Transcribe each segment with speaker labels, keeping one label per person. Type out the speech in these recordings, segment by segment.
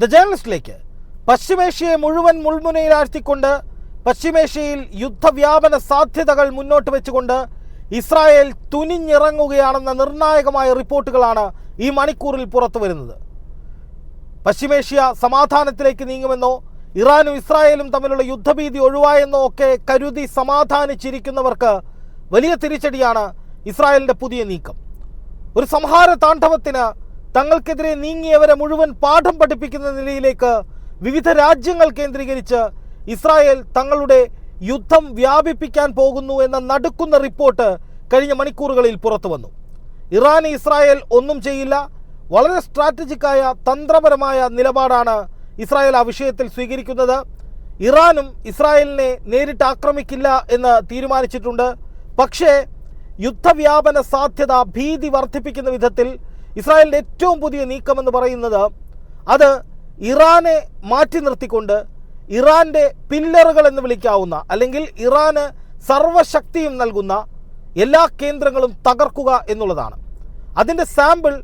Speaker 1: The ജേർണലിസ്റ്റിലേക്ക് പശ്ചിമേഷ്യയെ മുഴുവൻ മുൾമുനയിലാഴ്ത്തിക്കൊണ്ട് പശ്ചിമേഷ്യയിൽ യുദ്ധവ്യാപന സാധ്യതകൾ മുന്നോട്ട് വെച്ചുകൊണ്ട് ഇസ്രായേൽ തുനിഞ്ഞിറങ്ങുകയാണെന്ന നിർണായകമായ റിപ്പോർട്ടുകളാണ് ഈ മണിക്കൂറിൽ പുറത്തു വരുന്നത്. പശ്ചിമേഷ്യ സമാധാനത്തിലേക്ക് നീങ്ങുമെന്നോ ഇറാനും ഇസ്രായേലും തമ്മിലുള്ള യുദ്ധഭീതി ഒഴിവായെന്നോ ഒക്കെ കരുതി സമാധാനിച്ചിരിക്കുന്നവർക്ക് വലിയ തിരിച്ചടിയാണ് ഇസ്രായേലിന്റെ പുതിയ നീക്കം. ഒരു സംഹാര താണ്ഡവത്തിന് തങ്ങൾക്കെതിരെ നീങ്ങിയവരെ മുഴുവൻ പാഠം പഠിപ്പിക്കുന്ന നിലയിലേക്ക് വിവിധ രാജ്യങ്ങൾ കേന്ദ്രീകരിച്ച് ഇസ്രായേൽ തങ്ങളുടെ യുദ്ധം വ്യാപിപ്പിക്കാൻ പോകുന്നു എന്ന നടുക്കുന്ന റിപ്പോർട്ട് കഴിഞ്ഞ മണിക്കൂറുകളിൽ പുറത്തു വന്നു. ഇറാൻ ഇസ്രായേൽ ഒന്നും ചെയ്യില്ല. വളരെ സ്ട്രാറ്റജിക്കായ തന്ത്രപരമായ നിലപാടാണ് ഇസ്രായേൽ ആ വിഷയത്തിൽ സ്വീകരിക്കുന്നത്. ഇറാനും ഇസ്രായേലിനെ നേരിട്ട് ആക്രമിക്കില്ല എന്ന് തീരുമാനിച്ചിട്ടുണ്ട്. പക്ഷേ യുദ്ധവ്യാപന സാധ്യത ഭീതി വർദ്ധിപ്പിക്കുന്ന വിധത്തിൽ ഇസ്രായേലിന്റെ ഏറ്റവും പുതിയ നീക്കമെന്ന് പറയുന്നത് അത് ഇറാനെ മാറ്റി നിർത്തിക്കൊണ്ട് ഇറാന്റെ പില്ലറുകൾ എന്ന് വിളിക്കാവുന്ന അല്ലെങ്കിൽ ഇറാന് സർവശക്തിയും നൽകുന്ന എല്ലാ കേന്ദ്രങ്ങളും തകർക്കുക എന്നുള്ളതാണ്. അതിന്റെ സാമ്പിൾ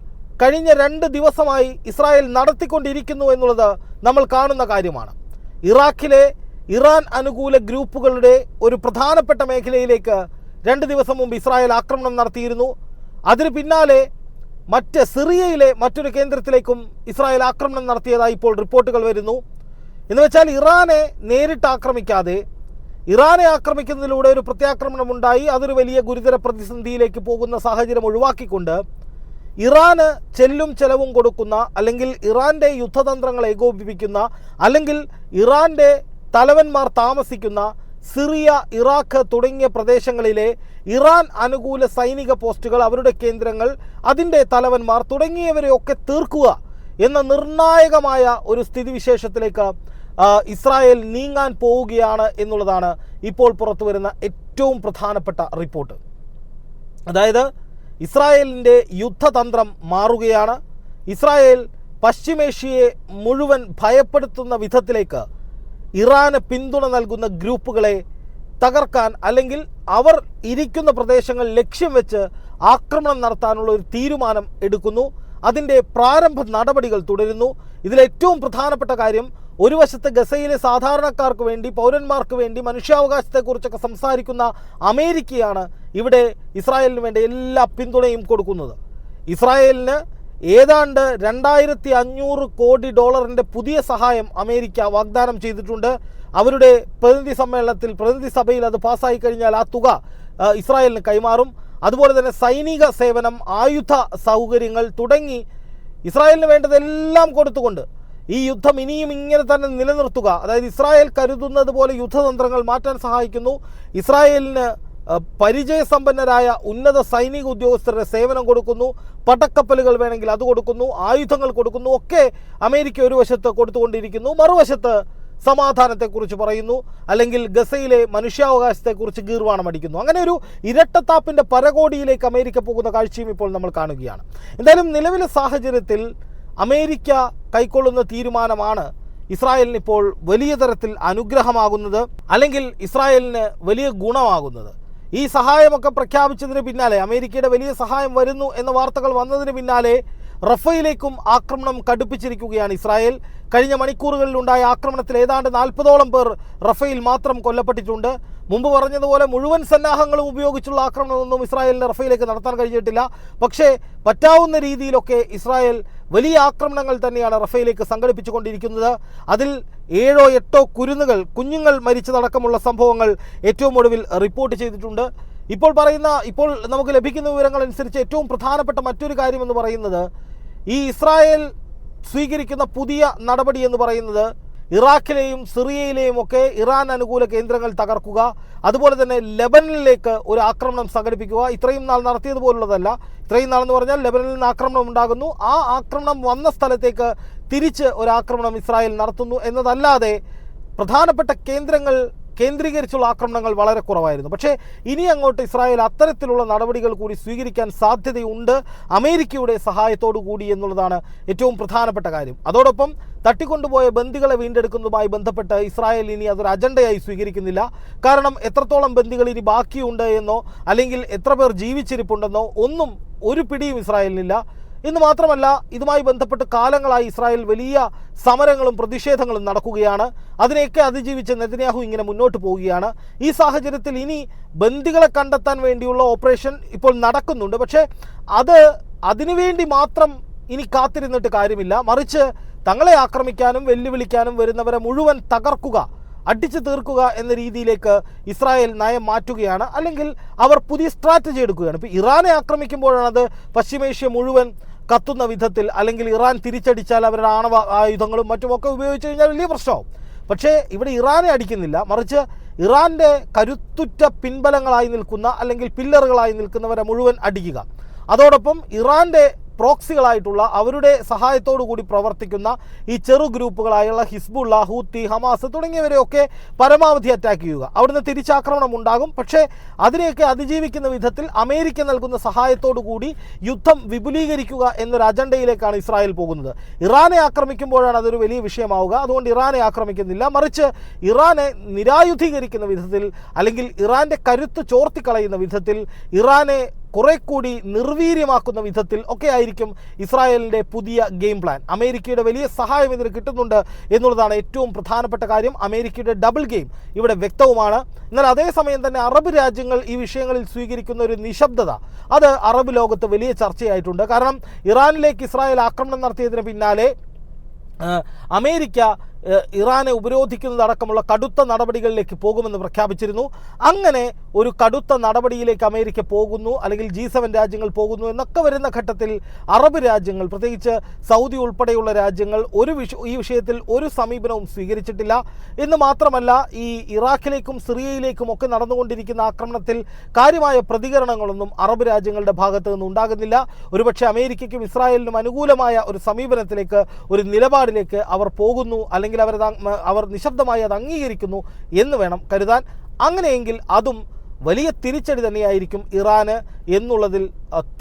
Speaker 1: കഴിഞ്ഞ രണ്ട് ദിവസമായി ഇസ്രായേൽ നടത്തിക്കൊണ്ടിരിക്കുന്നു എന്നുള്ളത് നമ്മൾ കാണുന്ന കാര്യമാണ്. ഇറാഖിലെ ഇറാൻ അനുകൂല ഗ്രൂപ്പുകളുടെ ഒരു പ്രധാനപ്പെട്ട മേഖലയിലേക്ക് രണ്ട് ദിവസം മുമ്പ് ഇസ്രായേൽ ആക്രമണം നടത്തിയിരുന്നു. അതിന് പിന്നാലെ മറ്റ് സിറിയയിലെ മറ്റൊരു കേന്ദ്രത്തിലേക്കും ഇസ്രായേൽ ആക്രമണം നടത്തിയതായി ഇപ്പോൾ റിപ്പോർട്ടുകൾ വരുന്നു. എന്ന് വെച്ചാൽ ഇറാനെ നേരിട്ട് ആക്രമിക്കാതെ ഇറാനെ ആക്രമിക്കുന്നതിലൂടെ ഒരു പ്രത്യാക്രമണം ഉണ്ടായി. അതൊരു വലിയ ഗുരുതര പ്രതിസന്ധിയിലേക്ക് പോകുന്ന സാഹചര്യം ഒഴിവാക്കിക്കൊണ്ട് ഇറാന് ചെല്ലും ചെലവും കൊടുക്കുന്ന അല്ലെങ്കിൽ ഇറാന്റെ യുദ്ധതന്ത്രങ്ങൾ ഏകോപിപ്പിക്കുന്ന അല്ലെങ്കിൽ ഇറാന്റെ തലവന്മാർ താമസിക്കുന്ന സിറിയ ഇറാഖ് തുടങ്ങിയ പ്രദേശങ്ങളിലെ ഇറാൻ അനുകൂല സൈനിക പോസ്റ്റുകൾ അവരുടെ കേന്ദ്രങ്ങൾ അതിന്റെ തലവന്മാർ തുടങ്ങിയവരെയൊക്കെ തീർക്കുക എന്ന നിർണായകമായ ഒരു സ്ഥിതിവിശേഷത്തിലേക്ക് ഇസ്രായേൽ നീങ്ങാൻ പോവുകയാണ് എന്നുള്ളതാണ് ഇപ്പോൾ പുറത്തു വരുന്ന ഏറ്റവും പ്രധാനപ്പെട്ട റിപ്പോർട്ട്. അതായത് ഇസ്രായേലിന്റെ യുദ്ധതന്ത്രം മാറുകയാണ്. ഇസ്രായേൽ പശ്ചിമേഷ്യയെ മുഴുവൻ ഭയപ്പെടുത്തുന്ന വിധത്തിലേക്ക് ഇറാന് പിന്തുണ നൽകുന്ന ഗ്രൂപ്പുകളെ തകർക്കാൻ അല്ലെങ്കിൽ അവർ ഇരിക്കുന്ന പ്രദേശങ്ങൾ ലക്ഷ്യം വെച്ച് ആക്രമണം നടത്താനുള്ള ഒരു തീരുമാനം എടുക്കുന്നു. അതിന്റെ പ്രാരംഭ നടപടികൾ തുടരുന്നു. ഇതിലേറ്റവും പ്രധാനപ്പെട്ട കാര്യം ഒരു വശത്ത് ഗസയിലെ സാധാരണക്കാർക്ക് വേണ്ടി പൗരന്മാർക്ക് വേണ്ടി മനുഷ്യാവകാശത്തെക്കുറിച്ചൊക്കെ സംസാരിക്കുന്ന അമേരിക്കയാണ് ഇവിടെ ഇസ്രായേലിന് വേണ്ടി എല്ലാ പിന്തുണയും കൊടുക്കുന്നത്. ഇസ്രായേലിന് ഏതാണ്ട് രണ്ടായിരത്തി അഞ്ഞൂറ് കോടി ഡോളറിന്റെ പുതിയ സഹായം അമേരിക്ക വാഗ്ദാനം ചെയ്തിട്ടുണ്ട്. അവരുടെ പ്രതിനിധി സമ്മേളനത്തിൽ പ്രതിനിധി സഭയിൽ അത് പാസ്സായി കഴിഞ്ഞാൽ ആ തുക ഇസ്രായേലിന് കൈമാറും. അതുപോലെ തന്നെ സൈനിക സേവനം ആയുധ സൗകര്യങ്ങൾ തുടങ്ങി ഇസ്രായേലിന് വേണ്ടതെല്ലാം കൊടുത്തുകൊണ്ട് ഈ യുദ്ധം ഇനിയും ഇങ്ങനെ തന്നെ നിലനിർത്തുക. അതായത് ഇസ്രായേൽ കരുതുന്നത് പോലെ യുദ്ധതന്ത്രങ്ങൾ മാറ്റാൻ സഹായിക്കുന്നു. ഇസ്രായേലിന് പരിചയസമ്പന്നരായ ഉന്നത സൈനിക ഉദ്യോഗസ്ഥരുടെ സേവനം കൊടുക്കുന്നു പടക്കപ്പലുകൾ വേണമെങ്കിൽ അത് കൊടുക്കുന്നു ആയുധങ്ങൾ കൊടുക്കുന്നു ഒക്കെ അമേരിക്ക ഒരു വശത്ത് കൊടുത്തുകൊണ്ടിരിക്കുന്നു മറുവശത്ത് സമാധാനത്തെക്കുറിച്ച് പറയുന്നു അല്ലെങ്കിൽ ഗസയിലെ മനുഷ്യാവകാശത്തെക്കുറിച്ച് ഗീർവാണം അടിക്കുന്നു. അങ്ങനെ ഒരു ഇരട്ടത്താപ്പിന്റെ പരകോടിയിലേക്ക് അമേരിക്ക പോകുന്ന കാഴ്ചയും ഇപ്പോൾ നമ്മൾ കാണുകയാണ്. എന്തായാലും നിലവിലെ സാഹചര്യത്തിൽ അമേരിക്ക കൈക്കൊള്ളുന്ന തീരുമാനമാണ് ഇസ്രായേലിന് ഇപ്പോൾ വലിയ തരത്തിൽ അനുഗ്രഹമാകുന്നത് അല്ലെങ്കിൽ ഇസ്രായേലിന് വലിയ ഗുണമാകുന്നത്. ഈ സഹായമൊക്കെ പ്രഖ്യാപിച്ചതിന് പിന്നാലെ അമേരിക്കയുടെ വലിയ സഹായം വരുന്നു എന്ന വാർത്തകൾ വന്നതിന് പിന്നാലെ റഫയിലേക്കും ആക്രമണം കടുപ്പിച്ചിരിക്കുകയാണ് ഇസ്രായേൽ. കഴിഞ്ഞ മണിക്കൂറുകളിലുണ്ടായ ആക്രമണത്തിൽ ഏതാണ്ട് നാൽപ്പതോളം പേർ റഫയിൽ മാത്രം കൊല്ലപ്പെട്ടിട്ടുണ്ട്. മുമ്പ് പറഞ്ഞതുപോലെ മുഴുവൻ സന്നാഹങ്ങളും ഉപയോഗിച്ചുള്ള ആക്രമണമൊന്നും ഇസ്രായേലിന് റഫയിലേക്ക് നടത്താൻ കഴിഞ്ഞിട്ടില്ല. പക്ഷേ പറ്റാവുന്ന രീതിയിലൊക്കെ ഇസ്രായേൽ വലിയ ആക്രമണങ്ങൾ തന്നെയാണ് റഫയിലേക്ക് സംഘടിപ്പിച്ചുകൊണ്ടിരിക്കുന്നത്. അതിൽ ഏഴോ എട്ടോ കുരുന്നുകൾ കുഞ്ഞുങ്ങൾ മരിച്ചതടക്കമുള്ള സംഭവങ്ങൾ ഏറ്റവും ഒടുവിൽ റിപ്പോർട്ട് ചെയ്തിട്ടുണ്ട്. ഇപ്പോൾ പറയുന്ന ഇപ്പോൾ നമുക്ക് ലഭിക്കുന്ന വിവരങ്ങൾ അനുസരിച്ച് ഏറ്റവും പ്രധാനപ്പെട്ട മറ്റൊരു കാര്യം എന്ന് പറയുന്നത് ഈ ഇസ്രായേൽ സ്വീകരിക്കുന്ന പുതിയ നടപടി എന്ന് പറയുന്നത് ഇറാഖിലെയും സിറിയയിലെയും ഒക്കെ ഇറാൻ അനുകൂല കേന്ദ്രങ്ങൾ തകർക്കുക അതുപോലെ തന്നെ ലെബനനിലേക്ക് ഒരു ആക്രമണം സംഘടിപ്പിക്കുക. ഇത്രയും നാൾ നടത്തിയതുപോലുള്ളതല്ല ഇത്രയും നാൾ എന്ന് പറഞ്ഞാൽ ലെബനനിൽ നിന്ന് ആക്രമണം ഉണ്ടാകുന്നു. ആ ആക്രമണം വന്ന സ്ഥലത്തേക്ക് തിരിച്ച് ഒരു ആക്രമണം ഇസ്രായേൽ നടത്തുന്നു എന്നതല്ലാതെ പ്രധാനപ്പെട്ട കേന്ദ്രങ്ങൾ കേന്ദ്രീകരിച്ചുള്ള ആക്രമണങ്ങൾ വളരെ കുറവായിരുന്നു. പക്ഷേ ഇനി അങ്ങോട്ട് ഇസ്രായേൽ അത്തരത്തിലുള്ള നടപടികൾ കൂടി സ്വീകരിക്കാൻ സാധ്യതയുണ്ട്. അമേരിക്കയുടെ സഹായത്തോടു കൂടി എന്നുള്ളതാണ് ഏറ്റവും പ്രധാനപ്പെട്ട കാര്യം. അതോടൊപ്പം തട്ടിക്കൊണ്ടുപോയ ബന്ദികളെ വീണ്ടെടുക്കുന്നതുമായി ബന്ധപ്പെട്ട് ഇസ്രായേൽ ഇനി അതൊരു അജണ്ടയായി സ്വീകരിക്കുന്നില്ല. കാരണം എത്രത്തോളം ബന്ദികൾ ഇനി ബാക്കിയുണ്ട് എന്നോ അല്ലെങ്കിൽ എത്ര പേർ ജീവിച്ചിരിപ്പുണ്ടെന്നോ ഒന്നും ഒരു പിടിയും ഇസ്രായേലിനില്ല. എന്ന് മാത്രമല്ല ഇതുമായി ബന്ധപ്പെട്ട് കാലങ്ങളായി ഇസ്രായേൽ വലിയ സമരങ്ങളും പ്രതിഷേധങ്ങളും നടക്കുകയാണ്. അതിനെയൊക്കെ അതിജീവിച്ച് നെതന്യാഹു ഇങ്ങനെ മുന്നോട്ട് പോവുകയാണ്. ഈ സാഹചര്യത്തിൽ ഇനി ബന്ദികളെ കണ്ടെത്താൻ വേണ്ടിയുള്ള ഓപ്പറേഷൻ ഇപ്പോൾ നടക്കുന്നുണ്ട്. പക്ഷേ അത് അതിനുവേണ്ടി മാത്രം ഇനി കാത്തിരുന്നിട്ട് കാര്യമില്ല. മറിച്ച് തങ്ങളെ ആക്രമിക്കാനും വെല്ലുവിളിക്കാനും വരുന്നവരെ മുഴുവൻ തകർക്കുക അടിച്ചു തീർക്കുക എന്ന രീതിയിലേക്ക് ഇസ്രായേൽ നയം മാറ്റുകയാണ്. അല്ലെങ്കിൽ അവർ പുതിയ സ്ട്രാറ്റജി എടുക്കുകയാണ്. ഇപ്പോൾ ഇറാനെ ആക്രമിക്കുമ്പോഴാണ് അത് പശ്ചിമേഷ്യ മുഴുവൻ കത്തുന്ന വിധത്തിൽ അല്ലെങ്കിൽ ഇറാൻ തിരിച്ചടിച്ചാൽ അവരുടെ ആണവ ആയുധങ്ങളും മറ്റുമൊക്കെ ഉപയോഗിച്ച് കഴിഞ്ഞാൽ വലിയ പ്രശ്നമാവും. പക്ഷേ ഇവിടെ ഇറാനെ അടിക്കുന്നില്ല. മറിച്ച് ഇറാന്റെ കരുത്തുറ്റ പിൻബലങ്ങളായി നിൽക്കുന്ന അല്ലെങ്കിൽ പില്ലറുകളായി നിൽക്കുന്നവരെ മുഴുവൻ അടിക്കുക. അതോടൊപ്പം ഇറാന്റെ പ്രോക്സികളായിട്ടുള്ള അവരുടെ സഹായത്തോടു കൂടി പ്രവർത്തിക്കുന്ന ഈ ചെറു ഗ്രൂപ്പുകളായുള്ള ഹിസ്ബുള്ള ഹൂത്തി ഹമാസ് തുടങ്ങിയവരെയൊക്കെ പരമാവധി അറ്റാക്ക് ചെയ്യുക. അവിടുന്ന് തിരിച്ചാക്രമണം ഉണ്ടാകും. പക്ഷേ അതിനെയൊക്കെ അതിജീവിക്കുന്ന വിധത്തിൽ അമേരിക്ക നൽകുന്ന സഹായത്തോടു കൂടി യുദ്ധം വിപുലീകരിക്കുക എന്നൊരു അജണ്ടയിലേക്കാണ് ഇസ്രായേൽ പോകുന്നത്. ഇറാനെ ആക്രമിക്കുമ്പോഴാണ് അതൊരു വലിയ വിഷയമാവുക. അതുകൊണ്ട് ഇറാനെ ആക്രമിക്കുന്നില്ല. മറിച്ച് ഇറാനെ നിരായുധീകരിക്കുന്ന വിധത്തിൽ അല്ലെങ്കിൽ ഇറാന്റെ കരുത്ത് ചോർത്തിക്കളയുന്ന വിധത്തിൽ ഇറാനെ കുറെ കൂടി നിർവീര്യമാക്കുന്ന വിധത്തിൽ ഒക്കെ ആയിരിക്കും ഇസ്രായേലിന്റെ പുതിയ ഗെയിം പ്ലാൻ. അമേരിക്കയുടെ വലിയ സഹായം ഇതിന് കിട്ടുന്നുണ്ട് എന്നുള്ളതാണ് ഏറ്റവും പ്രധാനപ്പെട്ട കാര്യം. അമേരിക്കയുടെ ഡബിൾ ഗെയിം ഇവിടെ വ്യക്തവുമാണ്. എന്നാൽ അതേസമയം തന്നെ അറബ് രാജ്യങ്ങൾ ഈ വിഷയങ്ങളിൽ സ്വീകരിക്കുന്ന ഒരു നിശബ്ദത അത് അറബ് ലോകത്ത് വലിയ ചർച്ചയായിട്ടുണ്ട്. കാരണം ഇറാനിലേക്ക് ഇസ്രായേൽ ആക്രമണം നടത്തിയതിന് പിന്നാലെ അമേരിക്ക ഇറാനെ ഉപരോധിക്കുന്നതടക്കമുള്ള കടുത്ത നടപടികളിലേക്ക് പോകുമെന്ന് പ്രഖ്യാപിച്ചിരുന്നു. അങ്ങനെ ഒരു കടുത്ത നടപടിയിലേക്ക് അമേരിക്ക പോകുന്നു അല്ലെങ്കിൽ ജി സെവൻ രാജ്യങ്ങൾ പോകുന്നു എന്നൊക്കെ വരുന്ന ഘട്ടത്തിൽ അറബ് രാജ്യങ്ങൾ പ്രത്യേകിച്ച് സൗദി ഉൾപ്പെടെയുള്ള രാജ്യങ്ങൾ ഒരു ഈ വിഷയത്തിൽ ഒരു സമീപനവും സ്വീകരിച്ചിട്ടില്ല. എന്ന് മാത്രമല്ല ഈ ഇറാഖിലേക്കും സിറിയയിലേക്കും ഒക്കെ നടന്നുകൊണ്ടിരിക്കുന്ന ആക്രമണത്തിൽ കാര്യമായ പ്രതികരണങ്ങളൊന്നും അറബ് രാജ്യങ്ങളുടെ ഭാഗത്തു നിന്ന് ഉണ്ടാകുന്നില്ല. ഒരുപക്ഷെ അമേരിക്കയ്ക്കും ഇസ്രായേലിനും അനുകൂലമായ ഒരു സമീപനത്തിലേക്ക് ഒരു നിലപാടിലേക്ക് അവർ പോകുന്നു അല്ലെങ്കിൽ അവർ അവർ നിശബ്ദമായി അത് അംഗീകരിക്കുന്നു എന്ന് വേണം കരുതാൻ. അങ്ങനെയെങ്കിൽ അതും വലിയ തിരിച്ചടി തന്നെയായിരിക്കും ഇറാന് എന്നുള്ളതിൽ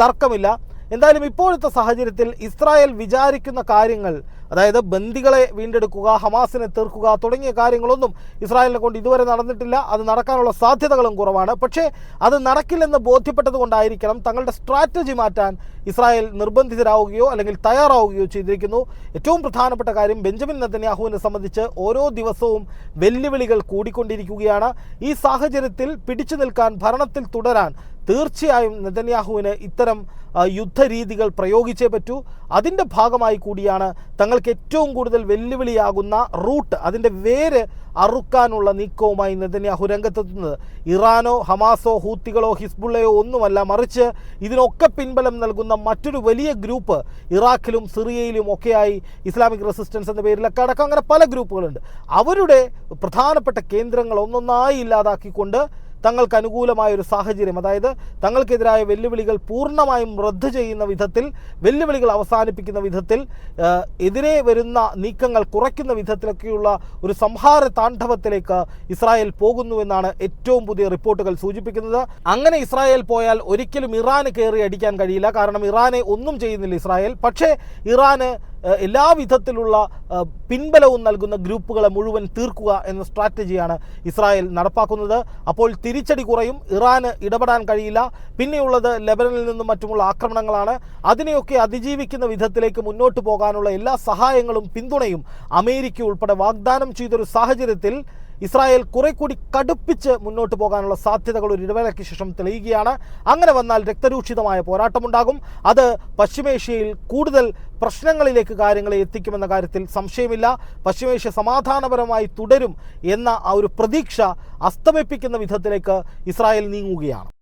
Speaker 1: തർക്കമില്ല. എന്തായാലും ഇപ്പോഴത്തെ സാഹചര്യത്തിൽ ഇസ്രായേൽ വിചാരിക്കുന്ന കാര്യങ്ങൾ അതായത് ബന്ദികളെ വീണ്ടെടുക്കുക ഹമാസിനെ തീർക്കുക തുടങ്ങിയ കാര്യങ്ങളൊന്നും ഇസ്രായേലിനെ കൊണ്ട് ഇതുവരെ നടന്നിട്ടില്ല. അത് നടക്കാനുള്ള സാധ്യതകളും കുറവാണ്. പക്ഷേ അത് നടക്കില്ലെന്ന് ബോധ്യപ്പെട്ടതുകൊണ്ടായിരിക്കണം തങ്ങളുടെ സ്ട്രാറ്റജി മാറ്റാൻ ഇസ്രായേൽ നിർബന്ധിതരാവുകയോ അല്ലെങ്കിൽ തയ്യാറാവുകയോ ചെയ്തിരിക്കുന്നു. ഏറ്റവും പ്രധാനപ്പെട്ട കാര്യം ബെഞ്ചമിൻ നെതന്യാഹുവിനെ സംബന്ധിച്ച് ഓരോ ദിവസവും വെല്ലുവിളികൾ കൂടിക്കൊണ്ടിരിക്കുകയാണ്. ഈ സാഹചര്യത്തിൽ പിടിച്ചു നിൽക്കാൻ ഭരണത്തിൽ തുടരാൻ തീർച്ചയായും നെതന്യാഹുവിന് ഇത്തരം യുദ്ധരീതികൾ പ്രയോഗിച്ചേ പറ്റൂ. അതിന്റെ ഭാഗമായി കൂടിയാണ് തങ്ങൾക്ക് ഏറ്റവും കൂടുതൽ വെല്ലുവിളിയാകുന്ന റൂട്ട് അതിന്റെ വേര് അറുക്കാനുള്ള നീക്കവുമായി നെതന്യാഹു രംഗത്തെത്തുന്നത്. ഇറാനോ ഹമാസോ ഹൂത്തികളോ ഹിസ്ബുള്ളയോ ഒന്നുമല്ല മറിച്ച് ഇതിനൊക്കെ പിൻബലം നൽകുന്ന മറ്റൊരു വലിയ ഗ്രൂപ്പ് ഇറാഖിലും സിറിയയിലും ഒക്കെയായി ഇസ്ലാമിക് റെസിസ്റ്റൻസ് എന്ന പേരിലൊക്കെ അടക്കം അങ്ങനെ പല ഗ്രൂപ്പുകളുണ്ട്. അവരുടെ പ്രധാനപ്പെട്ട കേന്ദ്രങ്ങൾ ഒന്നൊന്നായി ഇല്ലാതാക്കിക്കൊണ്ട് തങ്ങൾക്ക് അനുകൂലമായ ഒരു സാഹചര്യം അതായത് തങ്ങൾക്കെതിരായ വെല്ലുവിളികൾ പൂർണമായും റദ്ദ് ചെയ്യുന്ന വിധത്തിൽ വെല്ലുവിളികൾ അവസാനിപ്പിക്കുന്ന വിധത്തിൽ എതിരെ വരുന്ന നീക്കങ്ങൾ കുറയ്ക്കുന്ന വിധത്തിലൊക്കെയുള്ള ഒരു സംഹാര താണ്ഡവത്തിലേക്ക് ഇസ്രായേൽ പോകുന്നുവെന്നാണ് ഏറ്റവും പുതിയ റിപ്പോർട്ടുകൾ സൂചിപ്പിക്കുന്നത്. അങ്ങനെ ഇസ്രായേൽ പോയാൽ ഒരിക്കലും ഇറാന് കയറി അടിക്കാൻ കഴിയില്ല. കാരണം ഇറാനെ ഒന്നും ചെയ്യുന്നില്ല ഇസ്രായേൽ. പക്ഷേ ഇറാന് എല്ലാ വിധത്തിലുള്ള പിൻബലവും നൽകുന്ന ഗ്രൂപ്പുകളെ മുഴുവൻ തീർക്കുക എന്ന സ്ട്രാറ്റജിയാണ് ഇസ്രായേൽ നടപ്പാക്കുന്നത്. അപ്പോൾ തിരിച്ചടി കുറയും ഇറാന് ഇടപെടാൻ കഴിയില്ല. പിന്നെയുള്ളത് ലെബനനിൽ നിന്നും മറ്റുമുള്ള ആക്രമണങ്ങളാണ്. അതിനെയൊക്കെ അതിജീവിക്കുന്ന വിധത്തിലേക്ക് മുന്നോട്ട് പോകാനുള്ള എല്ലാ സഹായങ്ങളും പിന്തുണയും അമേരിക്ക ഉൾപ്പെടെ വാഗ്ദാനം ചെയ്തൊരു സാഹചര്യത്തിൽ ഇസ്രായേൽ കുറെ കൂടി കടുപ്പിച്ച് മുന്നോട്ട് പോകാനുള്ള സാധ്യതകൾ ഒരു ഇടവേളയ്ക്ക് ശേഷം തെളിയുകയാണ്. അങ്ങനെ വന്നാൽ രക്തരൂക്ഷിതമായ പോരാട്ടമുണ്ടാകും. അത് പശ്ചിമേഷ്യയിൽ കൂടുതൽ പ്രശ്നങ്ങളിലേക്ക് കാര്യങ്ങളെ എത്തിക്കുമെന്ന കാര്യത്തിൽ സംശയമില്ല. പശ്ചിമേഷ്യ സമാധാനപരമായി തുടരും എന്ന ആ ഒരു പ്രതീക്ഷ അസ്തമിപ്പിക്കുന്ന വിധത്തിലേക്ക് ഇസ്രായേൽ നീങ്ങുകയാണ്.